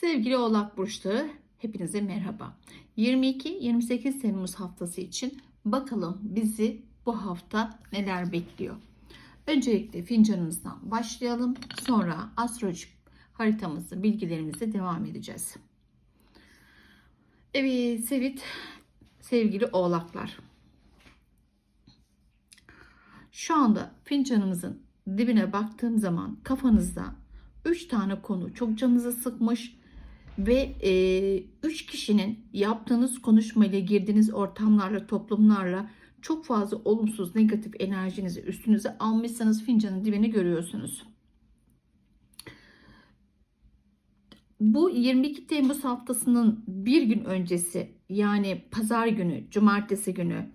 Sevgili Oğlak Burçları hepinize merhaba. 22-28 Temmuz haftası için bakalım bizi bu hafta neler bekliyor. Öncelikle fincanımızdan başlayalım. Sonra astroloji haritamızı, bilgilerimize devam edeceğiz. Evet, sevit sevgili oğlaklar. Şu anda fincanımızın dibine baktığım zaman kafanızda 3 tane konu çok canınızı sıkmış ve 3 kişinin yaptığınız konuşmayla girdiğiniz ortamlarla toplumlarla çok fazla olumsuz negatif enerjinizi üstünüze almışsanız fincanın dibini görüyorsunuz. Bu 22 Temmuz haftasının bir gün öncesi yani pazar günü, cumartesi günü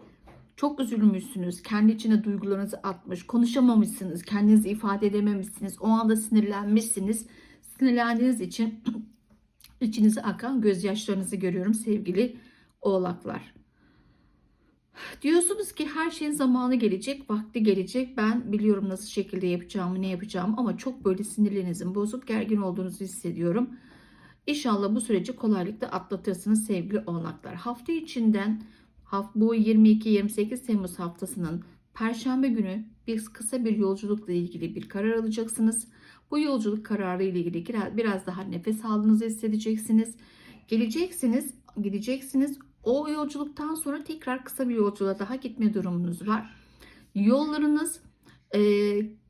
çok üzülmüşsünüz. Kendi içine duygularınızı atmış, konuşamamışsınız, kendinizi ifade edememişsiniz. O anda sinirlenmişsiniz. Sinirlendiğiniz için içinize akan gözyaşlarınızı görüyorum sevgili oğlaklar. Diyorsunuz ki her şeyin zamanı gelecek, vakti gelecek. Ben biliyorum nasıl şekilde yapacağımı, ne yapacağımı ama çok böyle sinirlerinizin bozuk, gergin olduğunuzu hissediyorum. İnşallah bu süreci kolaylıkla atlatırsınız sevgili oğlaklar. Hafta içinden bu 22-28 Temmuz haftasının Perşembe günü bir kısa bir yolculukla ilgili bir karar alacaksınız. Bu yolculuk kararı ile ilgili biraz daha nefes aldığınızı hissedeceksiniz. Geleceksiniz, gideceksiniz. O yolculuktan sonra tekrar kısa bir yolculuğa daha gitme durumunuz var. Yollarınız e,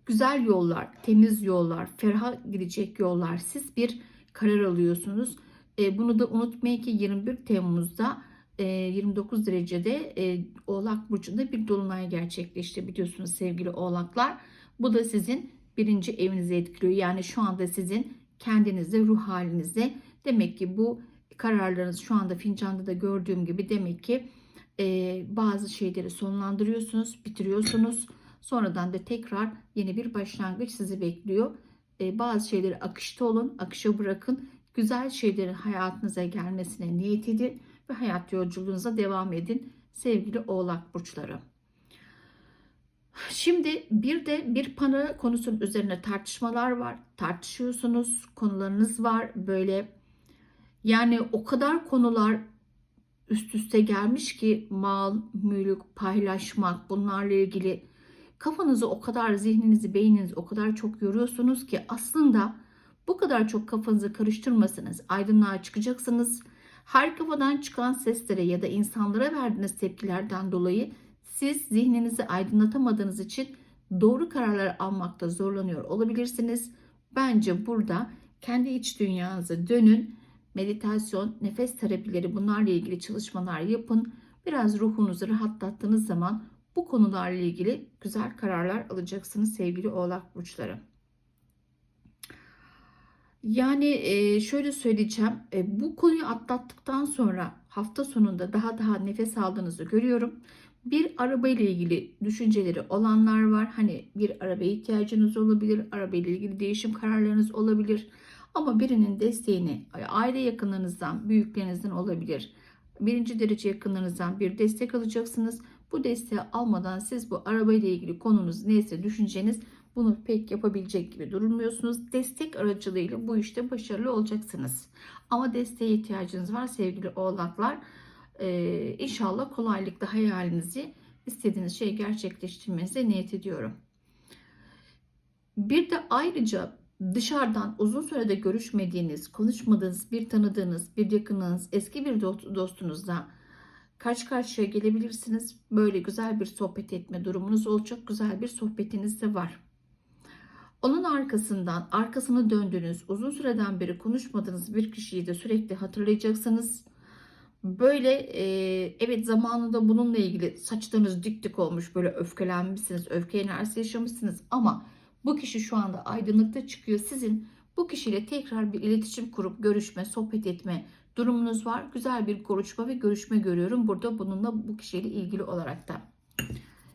güzel yollar, temiz yollar, ferah gidecek yollar. Siz bir karar alıyorsunuz. E, bunu da unutmayın ki 21 Temmuz'da 29 derecede e, Oğlak Burcu'nda bir dolunay gerçekleşti biliyorsunuz sevgili Oğlaklar. Bu da sizin birinci evinizi etkiliyor. Yani şu anda sizin kendinizde, ruh halinizde. Demek ki bu kararlarınız şu anda fincanda da gördüğüm gibi demek ki e, bazı şeyleri sonlandırıyorsunuz, bitiriyorsunuz. Sonradan da tekrar yeni bir başlangıç sizi bekliyor. E, bazı şeyleri akışta olun, akışa bırakın. Güzel şeylerin hayatınıza gelmesine niyet edin ve hayat yolculuğunuza devam edin sevgili oğlak burçları. Şimdi bir de bir para konusunun üzerine tartışmalar var. Tartışıyorsunuz, konularınız var. Böyle yani o kadar konular üst üste gelmiş ki mal, mülk, paylaşmak bunlarla ilgili kafanızı o kadar zihninizi, beyninizi o kadar çok yoruyorsunuz ki aslında bu kadar çok kafanızı karıştırmasanız aydınlığa çıkacaksınız her kafadan çıkan seslere ya da insanlara verdiğiniz tepkilerden dolayı siz zihninizi aydınlatamadığınız için doğru kararlar almakta zorlanıyor olabilirsiniz. Bence burada kendi iç dünyanıza dönün. Meditasyon, nefes terapileri bunlarla ilgili çalışmalar yapın. Biraz ruhunuzu rahatlattığınız zaman bu konularla ilgili güzel kararlar alacaksınız sevgili oğlak burçları. Yani e, şöyle söyleyeceğim. E, bu konuyu atlattıktan sonra hafta sonunda daha daha nefes aldığınızı görüyorum. Bir araba ile ilgili düşünceleri olanlar var. Hani bir arabaya ihtiyacınız olabilir. Araba ile ilgili değişim kararlarınız olabilir. Ama birinin desteğini aile yakınlarınızdan, büyüklerinizden olabilir. Birinci derece yakınlarınızdan bir destek alacaksınız. Bu desteği almadan siz bu araba ile ilgili konunuz neyse düşünceniz bunu pek yapabilecek gibi durmuyorsunuz. Destek aracılığıyla bu işte başarılı olacaksınız. Ama desteğe ihtiyacınız var sevgili oğlaklar. Ee, inşallah kolaylıkla hayalinizi istediğiniz şeyi gerçekleştirmenize niyet ediyorum. Bir de ayrıca dışarıdan uzun sürede görüşmediğiniz, konuşmadığınız bir tanıdığınız, bir yakınınız, eski bir dostunuzla karşı karşıya gelebilirsiniz. Böyle güzel bir sohbet etme durumunuz olacak. Güzel bir sohbetiniz de var. Onun arkasından arkasını döndüğünüz, uzun süreden beri konuşmadığınız bir kişiyi de sürekli hatırlayacaksınız. Böyle e, evet zamanında bununla ilgili saçlarınız dik dik olmuş, böyle öfkelenmişsiniz, öfke enerjisi yaşamışsınız ama bu kişi şu anda aydınlıkta çıkıyor. Sizin bu kişiyle tekrar bir iletişim kurup görüşme, sohbet etme durumunuz var. Güzel bir konuşma ve görüşme görüyorum burada bununla bu kişiyle ilgili olarak da.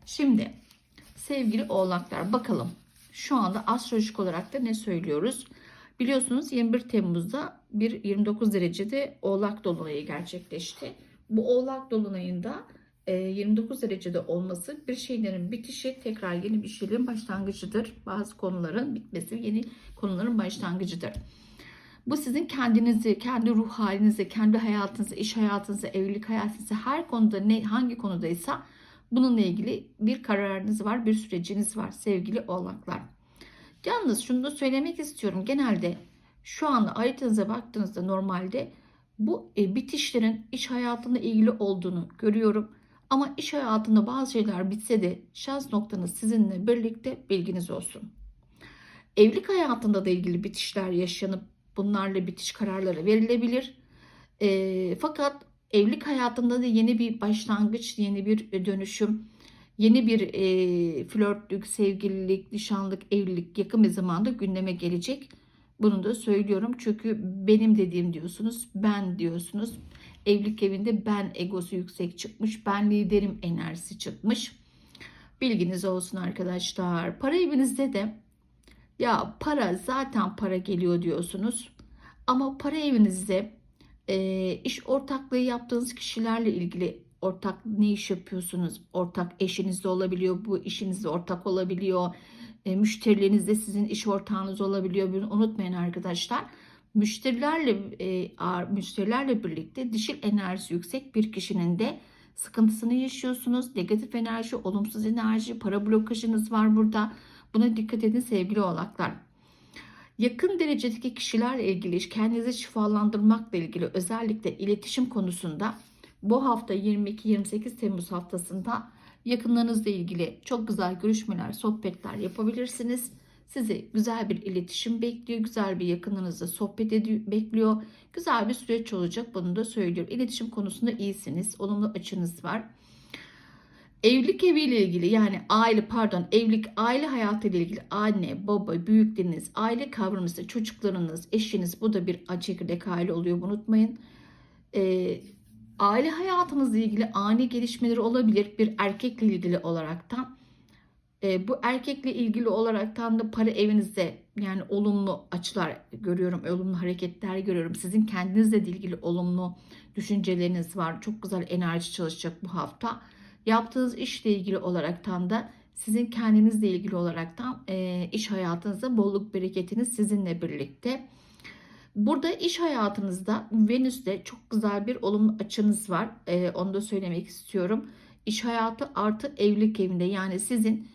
Şimdi sevgili oğlaklar bakalım şu anda astrolojik olarak da ne söylüyoruz? Biliyorsunuz 21 Temmuz'da bir 29 derecede Oğlak Dolunayı gerçekleşti. Bu Oğlak Dolunayı'nda 29 e, derecede olması bir şeylerin bitişi tekrar yeni bir şeylerin başlangıcıdır. Bazı konuların bitmesi yeni konuların başlangıcıdır. Bu sizin kendinizi, kendi ruh halinizi, kendi hayatınızı, iş hayatınızı, evlilik hayatınızı her konuda ne hangi konudaysa bununla ilgili bir kararınız var, bir süreciniz var sevgili oğlaklar. Yalnız şunu da söylemek istiyorum. Genelde şu anda haritanıza baktığınızda normalde bu e, bitişlerin iş hayatına ilgili olduğunu görüyorum. Ama iş hayatında bazı şeyler bitse de şans noktanız sizinle birlikte bilginiz olsun. Evlilik hayatında da ilgili bitişler yaşanıp bunlarla bitiş kararları verilebilir. E, fakat evlilik hayatında da yeni bir başlangıç, yeni bir dönüşüm, yeni bir e, flörtlük, sevgililik, nişanlık, evlilik yakın bir zamanda gündeme gelecek. Bunu da söylüyorum çünkü benim dediğim diyorsunuz, ben diyorsunuz. Evlilik evinde ben egosu yüksek çıkmış, ben liderim enerjisi çıkmış. Bilginiz olsun arkadaşlar. Para evinizde de ya para zaten para geliyor diyorsunuz. Ama para evinizde e, iş ortaklığı yaptığınız kişilerle ilgili ortak ne iş yapıyorsunuz? Ortak eşiniz de olabiliyor, bu işinizde ortak olabiliyor. E, müşterileriniz de sizin iş ortağınız olabiliyor. Bunu unutmayın arkadaşlar. Müşterilerle e, müşterilerle birlikte dişil enerjisi yüksek bir kişinin de sıkıntısını yaşıyorsunuz. Negatif enerji, olumsuz enerji, para blokajınız var burada. Buna dikkat edin sevgili oğlaklar. Yakın derecedeki kişilerle ilgili kendinizi şifalandırmakla ilgili özellikle iletişim konusunda bu hafta 22-28 Temmuz haftasında yakınlarınızla ilgili çok güzel görüşmeler, sohbetler yapabilirsiniz. Sizi güzel bir iletişim bekliyor, güzel bir yakınınızla sohbet ediyor, bekliyor. Güzel bir süreç olacak bunu da söylüyorum. İletişim konusunda iyisiniz, olumlu açınız var. Evlilik eviyle ilgili yani aile pardon evlilik aile hayatı ile ilgili anne baba büyükleriniz aile kavramınızda çocuklarınız eşiniz bu da bir çekirdek aile oluyor unutmayın. Ee, aile hayatınızla ilgili ani gelişmeleri olabilir bir erkekle ilgili olaraktan. E, bu erkekle ilgili olaraktan da para evinizde yani olumlu açılar görüyorum, olumlu hareketler görüyorum. Sizin kendinizle ilgili olumlu düşünceleriniz var. Çok güzel enerji çalışacak bu hafta. Yaptığınız işle ilgili olaraktan da sizin kendinizle ilgili olaraktan e, iş hayatınızda bolluk bereketiniz sizinle birlikte. Burada iş hayatınızda Venüs'te çok güzel bir olumlu açınız var. Ee, onu da söylemek istiyorum. İş hayatı artı evlilik evinde yani sizin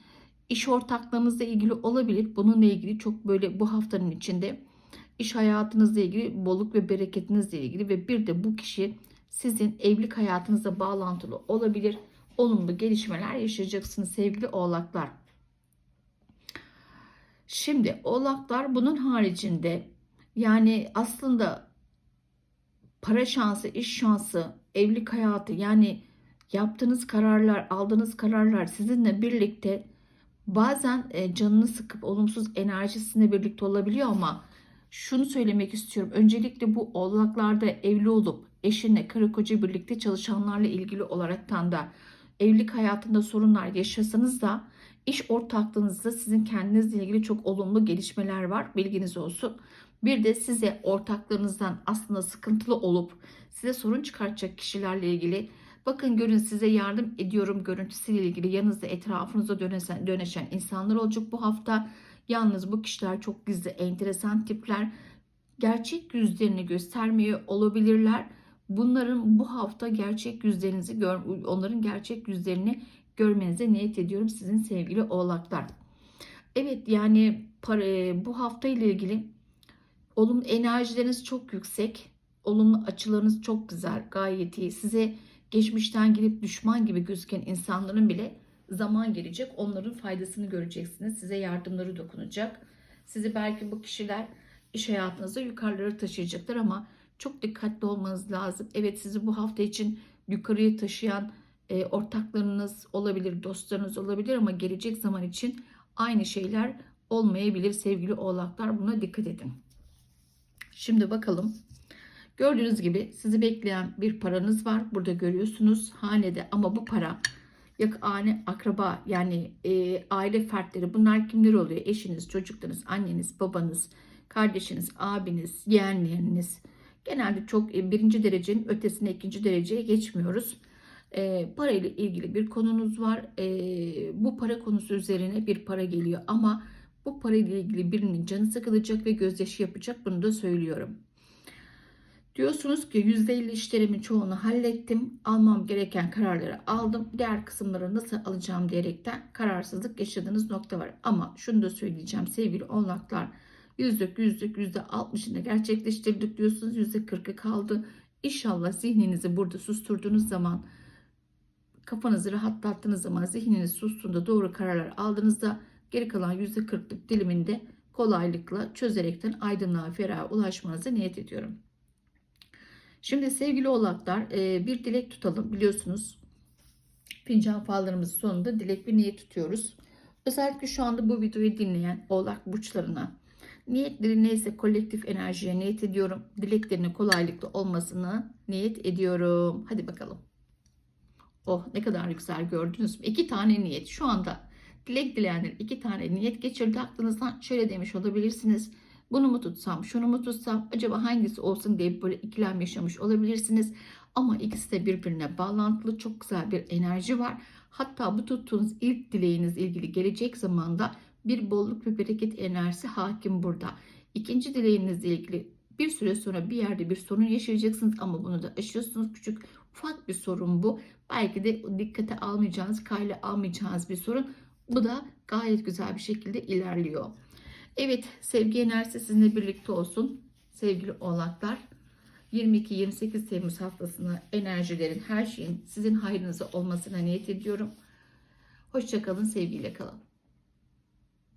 iş ortaklığınızla ilgili olabilir. Bununla ilgili çok böyle bu haftanın içinde iş hayatınızla ilgili bolluk ve bereketinizle ilgili ve bir de bu kişi sizin evlilik hayatınızla bağlantılı olabilir. Olumlu gelişmeler yaşayacaksınız sevgili oğlaklar. Şimdi oğlaklar bunun haricinde yani aslında para şansı, iş şansı, evlilik hayatı yani yaptığınız kararlar, aldığınız kararlar sizinle birlikte bazen e, canını sıkıp olumsuz enerji sizinle birlikte olabiliyor ama şunu söylemek istiyorum. Öncelikle bu oğlaklarda evli olup eşinle karı koca birlikte çalışanlarla ilgili olaraktan da evlilik hayatında sorunlar yaşasanız da iş ortaklığınızda sizin kendinizle ilgili çok olumlu gelişmeler var. Bilginiz olsun. Bir de size ortaklarınızdan aslında sıkıntılı olup size sorun çıkartacak kişilerle ilgili bakın görün size yardım ediyorum görüntüsüyle ilgili yanınızda etrafınıza döneşen, döneşen insanlar olacak bu hafta. Yalnız bu kişiler çok gizli enteresan tipler gerçek yüzlerini göstermeye olabilirler. Bunların bu hafta gerçek yüzlerinizi gör, onların gerçek yüzlerini görmenize niyet ediyorum sizin sevgili oğlaklar. Evet yani para, bu hafta ile ilgili Olumlu enerjileriniz çok yüksek. Olumlu açılarınız çok güzel. Gayet iyi. Size geçmişten gelip düşman gibi gözüken insanların bile zaman gelecek. Onların faydasını göreceksiniz. Size yardımları dokunacak. Sizi belki bu kişiler iş hayatınızda yukarılara taşıyacaklar ama çok dikkatli olmanız lazım. Evet sizi bu hafta için yukarıya taşıyan e, ortaklarınız olabilir, dostlarınız olabilir ama gelecek zaman için aynı şeyler olmayabilir sevgili oğlaklar. Buna dikkat edin. Şimdi bakalım. Gördüğünüz gibi sizi bekleyen bir paranız var. Burada görüyorsunuz hanede ama bu para yak aile akraba yani e, aile fertleri bunlar kimler oluyor? Eşiniz, çocuklarınız, anneniz, babanız, kardeşiniz, abiniz, yeğenleriniz. Genelde çok e, birinci derecenin ötesine ikinci dereceye geçmiyoruz. E, para ile ilgili bir konunuz var. E, bu para konusu üzerine bir para geliyor ama Bu parayla ilgili birinin canı sıkılacak ve gözyaşı yapacak. Bunu da söylüyorum. Diyorsunuz ki %50 işlerimin çoğunu hallettim. Almam gereken kararları aldım. Diğer kısımları nasıl alacağım diyerekten kararsızlık yaşadığınız nokta var. Ama şunu da söyleyeceğim sevgili oğlaklar. Yüzlük yüzlük yüzde 60'ını gerçekleştirdik diyorsunuz. %40'ı kaldı. İnşallah zihninizi burada susturduğunuz zaman kafanızı rahatlattığınız zaman zihniniz sustuğunda doğru kararlar aldığınızda geri kalan %40'lık diliminde kolaylıkla çözerekten aydınlığa feraha ulaşmanızı niyet ediyorum. Şimdi sevgili oğlaklar e, bir dilek tutalım biliyorsunuz. Fincan fallarımızın sonunda dilek bir niyet tutuyoruz. Özellikle şu anda bu videoyu dinleyen oğlak burçlarına niyetleri neyse kolektif enerjiye niyet ediyorum. Dileklerinin kolaylıkla olmasını niyet ediyorum. Hadi bakalım. Oh ne kadar güzel gördünüz mü? İki tane niyet. Şu anda dilek dileyenler iki tane niyet geçirdi aklınızdan. Şöyle demiş olabilirsiniz. Bunu mu tutsam, şunu mu tutsam, acaba hangisi olsun diye böyle ikilem yaşamış olabilirsiniz. Ama ikisi de birbirine bağlantılı çok güzel bir enerji var. Hatta bu tuttuğunuz ilk dileğiniz ilgili gelecek zamanda bir bolluk ve bereket enerjisi hakim burada. İkinci dileğinizle ilgili bir süre sonra bir yerde bir sorun yaşayacaksınız ama bunu da aşıyorsunuz. Küçük ufak bir sorun bu. Belki de dikkate almayacağınız, kayla almayacağınız bir sorun. Bu da gayet güzel bir şekilde ilerliyor. Evet sevgi enerjisi sizinle birlikte olsun sevgili oğlaklar. 22-28 Temmuz haftasına enerjilerin her şeyin sizin hayrınıza olmasına niyet ediyorum. Hoşçakalın sevgiyle kalın.